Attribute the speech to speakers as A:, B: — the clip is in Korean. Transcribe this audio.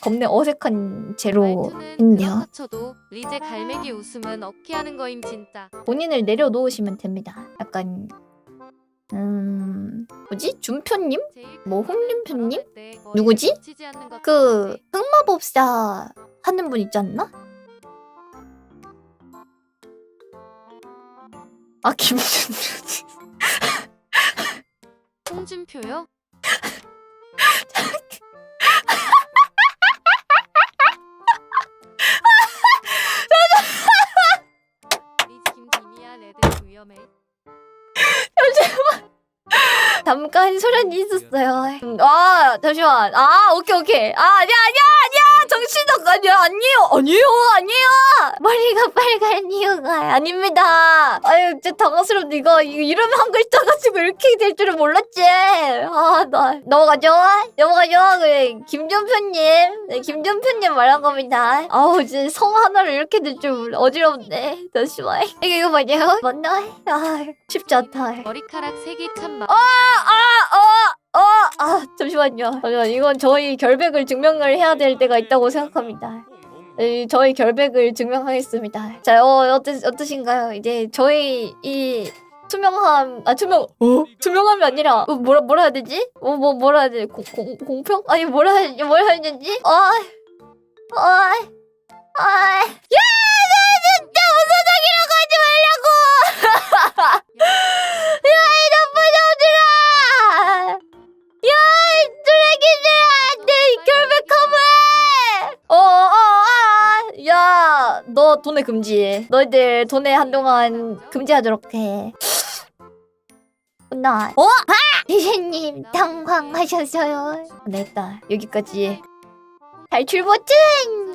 A: 겁내 어색한 제로 인데요.
B: 쳐도 리제 갈매기 웃음은 어케하는 거임 진짜.
A: 본인을 내려놓으시면 됩니다. 약간 음 뭐지 준표님
B: 뭐큰
A: 홍림표님? 누구지? 그? 흑마법사 하는 분 있지 않나? 아 김준표
B: 홍준표요?
A: 잠깐 소련이 있었어요. 음, 아 잠시만. 아 오케이 오케이. 아 아니야 아니야 아니야 정신적 아니야 아니에요 아니에요 아니에요. 머리가 빨간 이유가 아닙니다. 아유 진짜 당황스럽네 이거 이거 이름 한 글자 가지고 이렇게 될 줄은 몰랐지. 아 나 넘어가죠 넘어가죠. 그래 김준표님 네, 김준표님 말한 겁니다. 아우 이제 성 하나를 이렇게 될줄 어지럽네. 잠시만 이게 이거 맞아요? 맞나? 아 쉽지 않다.
B: 머리카락 색이 참 마.
A: 아, 어, 어, 아, 잠시만요. 잠시만, 이건 저희 결백을 증명을 해야 될 때가 있다고 생각합니다. 이, 저희 결백을 증명하겠습니다. 자, 어, 어떠, 어떠신가요? 이제 저희 이 투명함, 아, 투명, 어? 투명함이 아니라, 어, 뭐라, 뭐라 해야 되지? 어, 뭐, 뭐라 해야 돼? 공, 공, 공평? 아니, 뭐라, 해- 뭐라 해야 되지? 아, 아, 야, 너 돈에 금지. 너희들 돈에 한동안 금지하도록 해. 나, 어? 아! 대신님, 당황하셨어요. 네, 일단, 여기까지. 탈출 버튼!